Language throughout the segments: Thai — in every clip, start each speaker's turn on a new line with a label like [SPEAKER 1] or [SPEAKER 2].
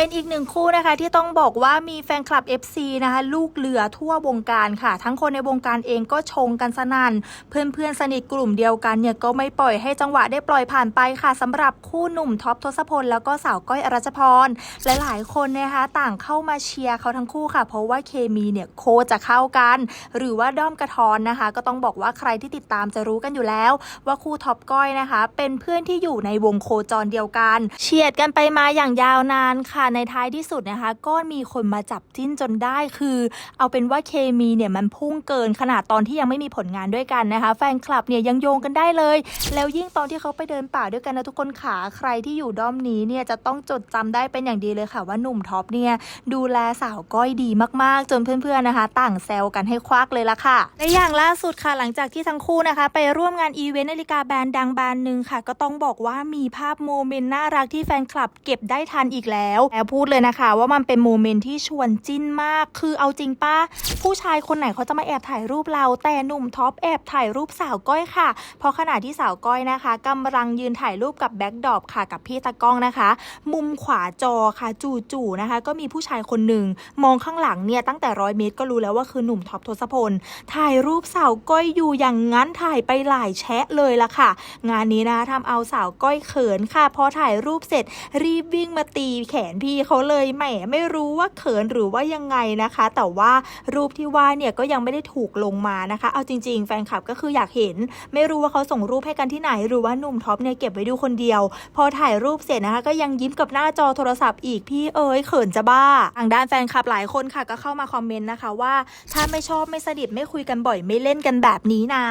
[SPEAKER 1] เป็นอีกหนึ่งคู่นะคะที่ต้องบอกว่ามีแฟนคลับ FC นะคะลูกเรือทั่ววงการค่ะ ทั้งคนในวงการเองก็ชงกันสนั่น เพื่อนๆสนิทกลุ่มเดียวกันเนี่ยก็ไม่ปล่อยให้จังหวะได้ปล่อยผ่านไปค่ะสำหรับคู่หนุ่มท็อปทศพลแล้วก็สาวก้อยอรัชพรหลายๆ คนนะคะต่างเข้ามาเชียร์เขาทั้งคู่ค่ะ เพราะว่าเคมีเนี่ยโคจะเข้ากัน หรือว่าด้อมกระทอนนะคะ ก็ต้องบอกว่าใครที่ติดตามจะรู้กันอยู่แล้ว ว่าคู่ท็อปก้อยนะคะ เป็นเพื่อนที่อยู่ในวงโคจรเดียวกัน เฉียดกันไปมาอย่างยาวนานค่ะในท้ายที่สุดนะคะ ก็มีคนมาจับจิ้นจนได้คือ เอาเป็นว่าเคมีเนี่ยมันพุ่งเกินขนาดตอนที่ยังไม่มีผลงานด้วยกันนะคะ แฟนคลับเนี่ยยังโยงกันได้เลย แล้วยิ่งตอนที่เขาไปเดินป่าด้วยกันนะทุกคนขาใครที่อยู่ด้อมนี้เนี่ยจะต้องจดจำได้เป็นอย่างดีเลยค่ะ ว่าหนุ่มท็อปเนี่ยดูแลสาวก้อยดีมากๆ จนเพื่อนๆนะคะ ต่างแซวกันให้ควักเลยละค่ะและอย่างล่าสุดค่ะหลังจากที่ทั้งคู่นะคะ ไปร่วมงานอีเวนต์นาฬิกาแบรนด์ดังแบรนด์หนึ่งค่ะ ก็ต้องบอกว่ามีภาพโมเมนต์น่ารักที่แฟนคลับเก็บได้ทันอีกแล้วลพูดเลยนะคะ ว่ามันเป็นโมเมนต์ที่ชวนจิ้นมาก คือเอาจริงป้าผู้ชายคนไหนเขาจะมาแอบถ่ายรูปเรา แต่หนุ่มท็อปแอบถ่ายรูปสาวก้อยค่ะ เพราะขณะที่สาวก้อยนะคะกำลังยืนถ่ายรูปกับแบ็คดรอปค่ะกับพี่ตากล้องนะคะ มุมขวาจอค่ะจู่ๆนะคะ ก็มีผู้ชายคนหนึ่งมองข้างหลังเนี่ยตั้งแต่ร้อยเมตรก็รู้แล้วว่าคือหนุ่มท็อปทศพล ถ่ายรูปสาวก้อยอยู่อย่างงั้นถ่ายไปหลายแชะเลยละค่ะ งานนี้นะคะทำเอาสาวก้อยเขินค่ะพอถ่ายรูปเสร็จรีบวิ่งมาตีแขนพี่เขาเลยแหมไม่รู้ว่าเขินหรือว่ายังไงนะคะ แต่ว่ารูปที่ว่าเนี่ยก็ยังไม่ได้ถูกลงมานะคะ เอาจริง ๆ แฟนคลับก็คืออยากเห็น ไม่รู้ว่าเขาส่งรูปให้กันที่ไหน หรือว่าหนุ่มท็อปเนี่ยเก็บไว้ดูคนเดียว พอถ่ายรูปเสร็จนะคะก็ยังยิ้มกับหน้าจอโทรศัพท์อีกพี่เอ๋ยเขินจะบ้าทางด้านแฟนคลับหลายคนค่ะก็เข้ามาคอมเมนต์นะคะว่า ถ้าไม่ชอบไม่สนิทไม่คุยกันบ่อยไม่เล่นกันแบบนี้นะ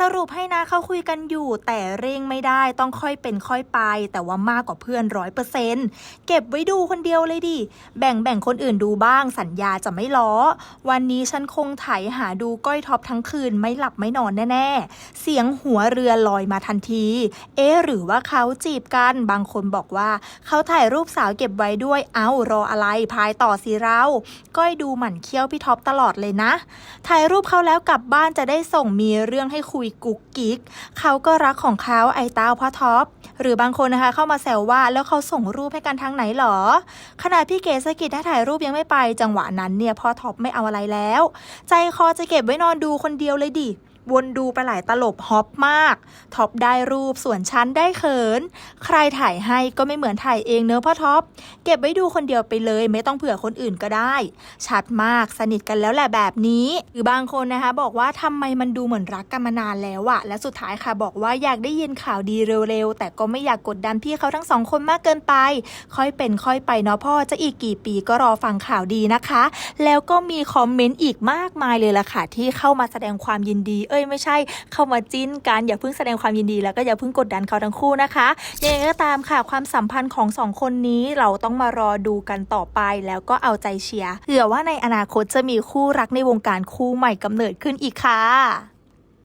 [SPEAKER 1] สรุปให้นะเขาคุยกันอยู่ แต่เร่งไม่ได้ต้องค่อยเป็นค่อยไป แต่ว่ามากกว่าเพื่อนร้อยเปอร์เซ็นต์เก็บไว้ดูคนเดียวเลยดิ แบ่งแบ่งคนอื่นดูบ้างสัญญาจะไม่ล้อ วันนี้ฉันคงไถหาดูก้อยท็อปทั้งคืนไม่หลับไม่นอนแน่ๆ เสียงหัวเรือลอยมาทันที เอ๊หรือว่าเขาจีบกันบางคนบอกว่า เขาถ่ายรูปสาวเก็บไว้ด้วยเอ้ารออะไรพายต่อสิเรา ก้อยดูหมั่นเคี้ยวพี่ท็อปตลอดเลยนะ ถ่ายรูปเขาแล้วกลับบ้านจะได้ส่งมีเรื่องให้คุยกุ๊กกิ๊กเขาก็รักของเขาไอ้เต้าพ่อท็อปหรือบางคนนะคะเข้ามาแซวว่าแล้วเขาส่งรูปให้กันทางไหนหรอขณะพี่เกศกิจถ้าถ่ายรูปยังไม่ไป จังหวะนั้นเนี่ยพ่อท็อปไม่เอาอะไรแล้ว ใจคอจะเก็บไว้นอนดูคนเดียวเลยดิ วนดูไปหลายตลบฮอปมากท็อปได้รูปส่วนฉันได้เขิน ใครถ่ายให้ก็ไม่เหมือนถ่ายเองเนอะพ่อท็อป เก็บไว้ดูคนเดียวไปเลย ไม่ต้องเผื่อคนอื่นก็ได้ ชัดมากสนิทกันแล้วแหละแบบนี้หรือบางคนนะคะ บอกว่าทำไมมันดูเหมือนรักกันมานานแล้วอะและสุดท้ายค่ะบอกว่าอยากได้ยินข่าวดีเร็วๆ แต่ก็ไม่อยากกดดันพี่เขาทั้งสองคนมากเกินไป ค่อยเป็นค่อยไปเนาะพ่อจะอีกกี่ปีก็รอฟังข่าวดีนะคะ แล้วก็มีคอมเมนต์อีกมากมายเลยล่ะค่ะที่เข้ามาแสดงความยินดีเอ้ยไม่ใช่เข้ามาจิ้นกันอย่าเพิ่งแสดงความยินดีแล้วก็อย่าเพิ่งกดดันเขาทั้งคู่นะคะยังไงก็ตามค่ะความสัมพันธ์ของสองคนนี้เราต้องมารอดูกันต่อไปแล้วก็เอาใจเชียร์เผื่อว่าในอนาคตจะมีคู่รักในวงการคู่ใหม่กำเนิดขึ้นอีกค่ะ